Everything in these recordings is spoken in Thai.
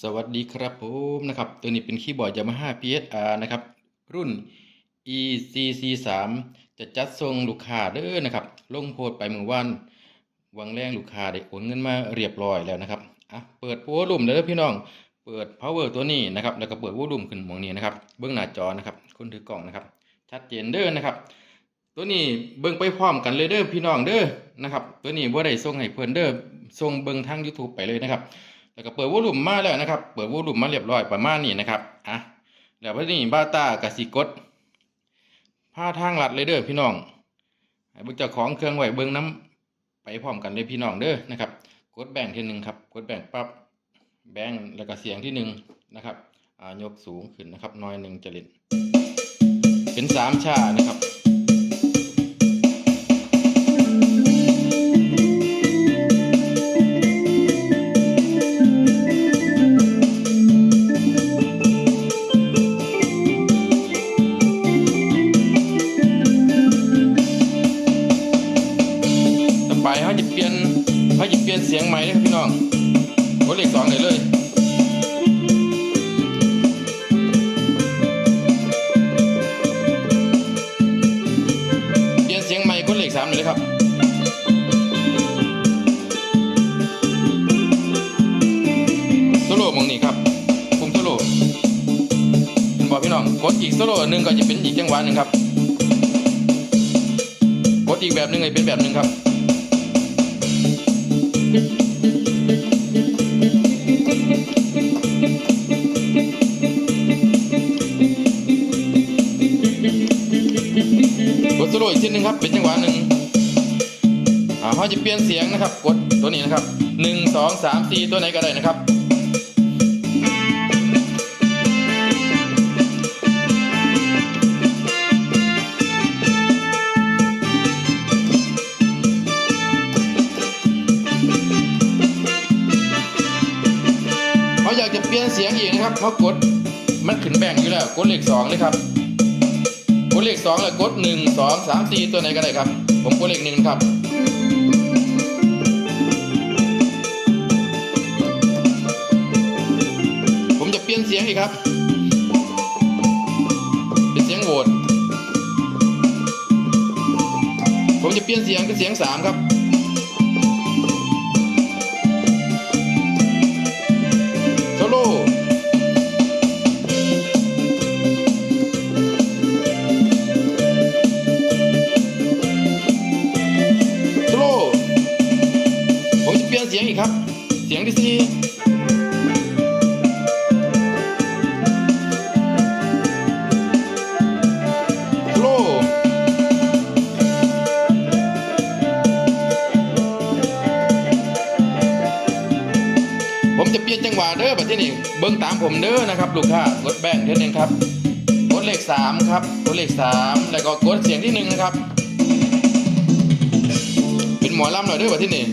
สวัสดีครับผมนะครับ ตัวนี้เป็นคีย์บอร์ด Yamaha PSR นะครับ รุ่น ECC 3 จะจัดส่งลูกค้าเด้อนะครับ ลงโพสต์ไปเมื่อวันวังแรงลูกค้าได้โอนเงินมาเรียบร้อยแล้วนะครับอะเปิดโวลูมเด้อพี่น้อง เปิด power ตัวนี้นะครับ แล้วก็เปิดโวลูมขึ้นมองนี้นะครับ เบื้องหน้าจอนะครับคนถือกล่องนะครับ ชัดเจนเด้อนะครับ ตัวนี้เบิ่งไปพร้อมกันเลยเด้อพี่น้องเด้อนะครับ ตัวนี้บ่ได้ส่งให้เพิ่นเด้อส่งเบิ่งทาง YouTube ไปเลยนะครับ แล้วก็เปิดวอลลุ่มมาแล้วนะครับ เปิดวอลลุ่มมาเรียบร้อยประมาณนี้นะครับ อะ แล้วพอนี้บ้าตากสิกดผ้าทางลัดเลยเด้อพี่น้องให้เบิ่งเจ้าของเครื่องไหวเบิ่งน้ำไปพร้อมกันเลยพี่น้องเด้อนะครับ กดแบ่งทีหนึ่งครับ กดแบ่งปั๊บ แบ่งแล้วก็เสียงที่หนึ่งนะครับอ่ายกสูงขึ้นนะครับน้อยหนึ่งจะเล่น เป็นสามชานะครับ ครับโซโล่หมองนี้ครับปุ่มโซโล่เห็นบอกพี่น้องกดอีกโซโล่หนึ่งก็จะเป็นอีกจังหวะหนึ่งครับกดอีกแบบหนึ่งเลยเป็นแบบหนึ่งครับกดสโลว์อีกทีหนึ่งครับเป็น เขาจะเปลี่ยนเสียงนะครับ กดตัวนี้นะครับหนึ่งสองสามตีตัวไหนก็ได้นะครับเขาอยากจะเปลี่ยนเสียงอีกนะครับเขากดมันขึ้นแบ่งอยู่แล้วกดเลขสองเลยครับกดเลขสองแล้วกดหนึ่งสองสามสี่ตัวไหนก็ได้ครับ ผมกดเลขหนึ่งครับ เสียงอีกครับ เป็นเสียงโหวตผมจะเปลี่ยนเสียงเป็นเสียงสามครับ หวะเด้อแบบที่นี่เบิ้งตามผมเด้อนะครับ ลูกค้ากดแบ่งเท่านึงครับกดเลขสามครับกดเลขสามแล้วก็กดเสียงที่หนึ่งนะครับ เป็นหมอลำหน่อยเด้วยแบบที่นี่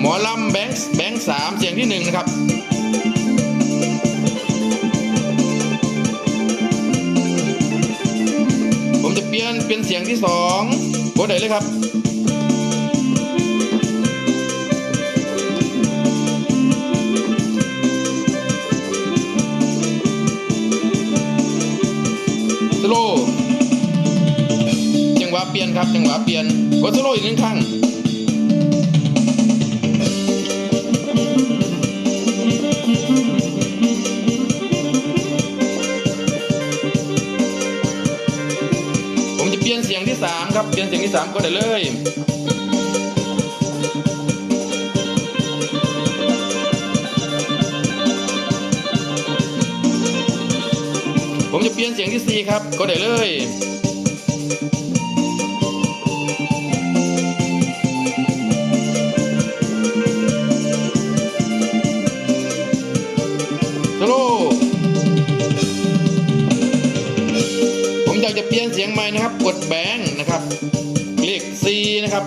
หมอลำแบงค์แบงค์สามเสียงที่หนึ่งนะครับผมจะเปลี่ยนเป็นเสียงที่สองกดได้เลยครับ สโลจังหวะเปลี่ยนครับจังหวะเปลี่ยนกดสโลอีกหนึ่งครั้งผมจะเปลี่ยนเสียงที่สามครับเปลี่ยนเสียงที่สามก็ได้เลย ปลี่ยนเสียงที่สี่ครับก็ได้เลยสโลผมอยากจะเปลี่ยนเสียงใหม่นะครับ กดแบงนะครับเลข C นะครับ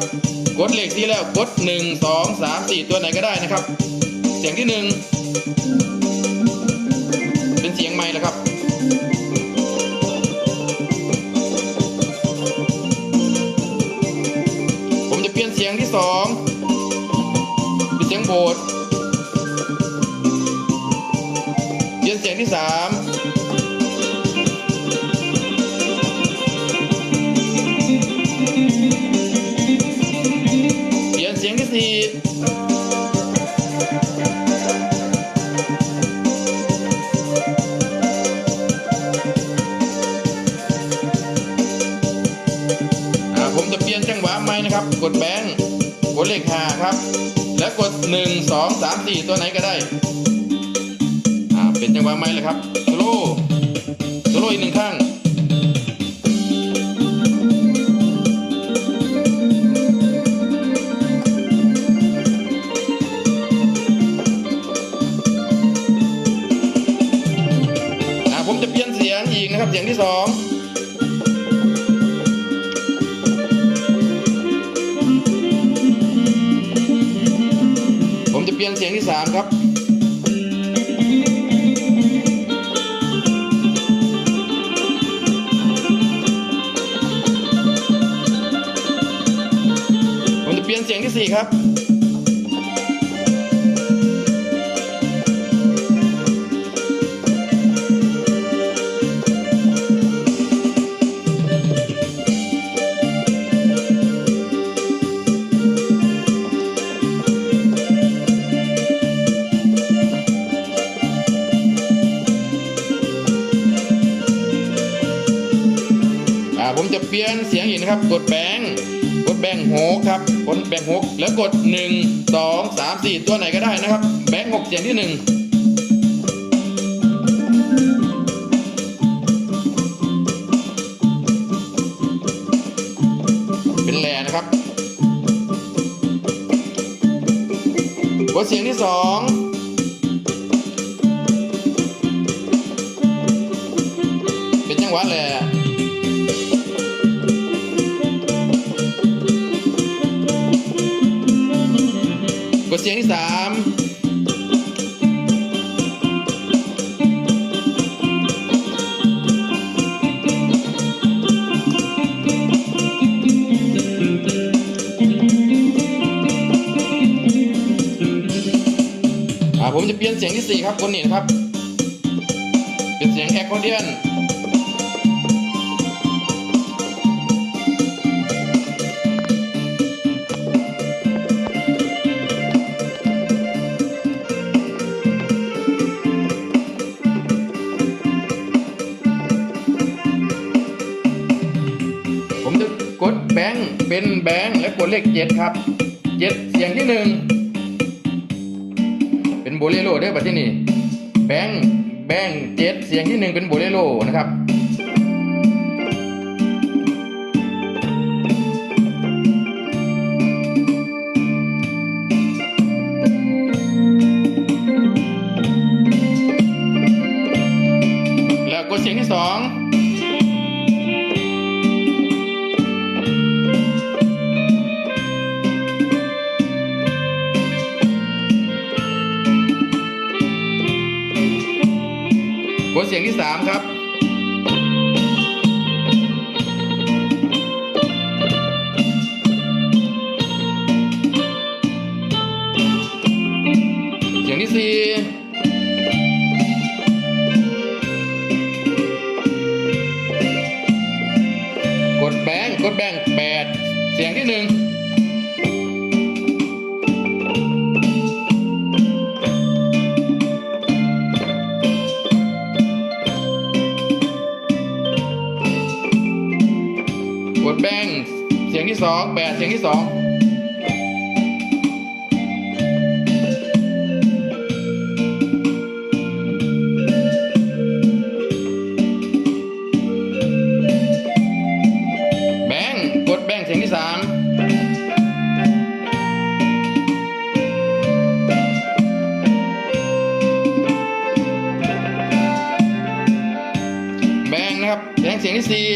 กดเลข C แล้วกด 1 2 3 4 ตัวไหนก็ได้นะครับ เสียงที่ 1 สียงที่2เป็นเสียง ดเลขห้าครับ แล้วกดหนึ่งสองสามสี่ตัวไหนก็ได้ อ่า เป็นจังหวะใหมล่ะครับโซโล่ เปลี่ยนเสียงที่สามครับผมจะเปลี่ยนเสียงที่สี่ครับ กดแบงค์กดแบงหกครับกดแบงหกแล้วกดหนึ่งสองสามสี่ตัวไหนก็ได้นะครับ แบงหกเสียงที่หนึ่งเป็นแหล่นะครับกดเสียงที่สอง ที่สามอ่าผมจะเปลี่ยนเสียงที่สี่ครับคนนี้นะครับ เป็นเสียงแอคคอร์เดียน เป็นแบงค์และกดเลขเจ็ดครับเจ็ดเสียงที่หนึ่งเป็นโบเลโรเด้อบัดที่นี่แบงค์แบงค์เจ็ดเสียงที่หนึ่งเป็นโบเลโรนะครับ สียงที่สามครับเสียงที่สี่กดแบงกดแบงแปดเสียงที่หนึ่ง ดแบงค์เสียงที่สองแปดเสียงที่สองแบงค์กดแบงค์เสียงที่สามแบงค์นะครับแบงค์เสียงที่สี่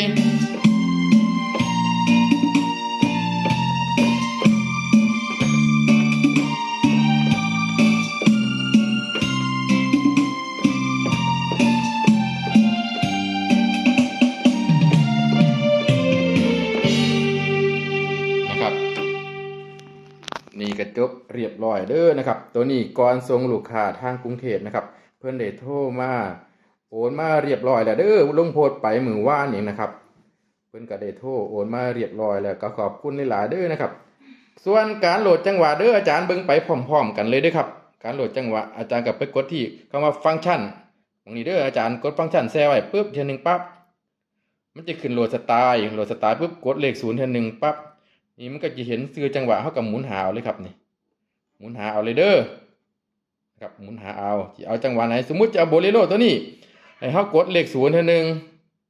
จบเรียบร้อยเด้อนะครับ ตัวนี้ก่อนส่งลูกค้าทางกรุงเทพนะครับ เพิ่อนได้โทรมาโอนมาเรียบร้อยแล้วเด้อลงโพสไปมือว่านนี่นะครับ เพิ่อนก็ได้โทรโอนมาเรียบร้อยแล้วก็ขอบคุณหลายๆเด้อนะครับ ส่วนการโหลดจังหวะเด้ออาจารย์เบิ่งไปพร้อม ๆ กันเลยเด้อครับการโหลดจังหวะอาจารย์ก็ไปกดที่คำว่าฟังก์ชันตรงนี้เด้ออาจารย์กดฟังก์ชันแซวไว้ปุ๊บเทียหนึงปั๊บมันจะขึ้นโหลดสไตล์โหลดสไตล์ปุ๊บกดเลขศูนย์เทียหนึงปั๊บนี่มันก็จะเห็นซื้อจังหวะเฮากับหมุนหาเอาเลยครับนี่ หมุนหาเอาเลยเด้อครับหมุนหาเอาสิเอาจังหวะไหนสมมุติจะเอาโบเลโรตัวนี้ให้เฮากดเลขศูนย์เทียหนึง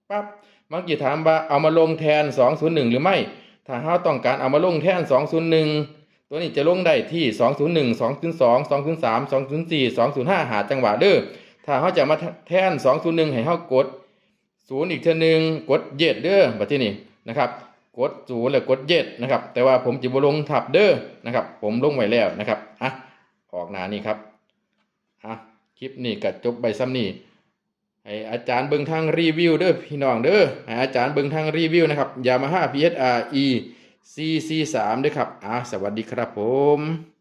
ปั๊บมักจะถามว่าเอามาลงแทน 201 หรือไม่ ถ้าเฮาต้องการเอามาลงแทน 201 ตัวนี้จะลงได้ที่ 201 202 203 204 205 หาจังหวะเด้อถ้าเฮาจะมาแทน 201 ให้เฮากด0อีกเทื่อหนึงกดเย็ดเด้อแบัดที่นี่นะครับ กด0แล้วกดเจ็ดนะครับ แต่ว่าผมจะบลงทับเด้อนะครับ ผมลงไว้แล้วนะครับอะออกหน้านี่ครับอะคลิปนี้ก็จบใบซ้ำนี่ให้อาจารย์เบิ่งทางรีวิวเด้อพี่น้องเด้อให้อาจารย์เบิ่งทางรีวิวนะครับยามาฮ่า PSR E CC3 ด้วยครับอะสวัสดีครับผม